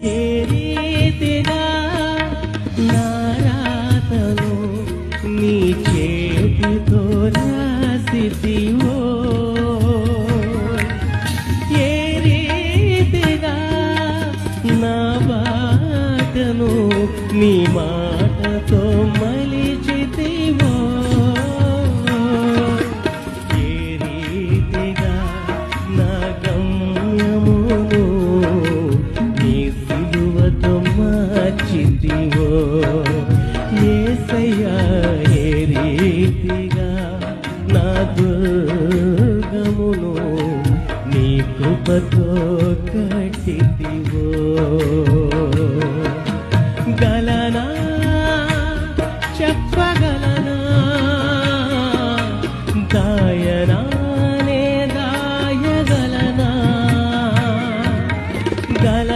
ఏ రీతిగా నీ చేతితో చేతివో ఏసయ్యా ఏ రీతిగా నా దుర్గమును నీ కృపతో కట్టివో గలనా చెప్పగలనా? దాయనా నే దాయగలనా గల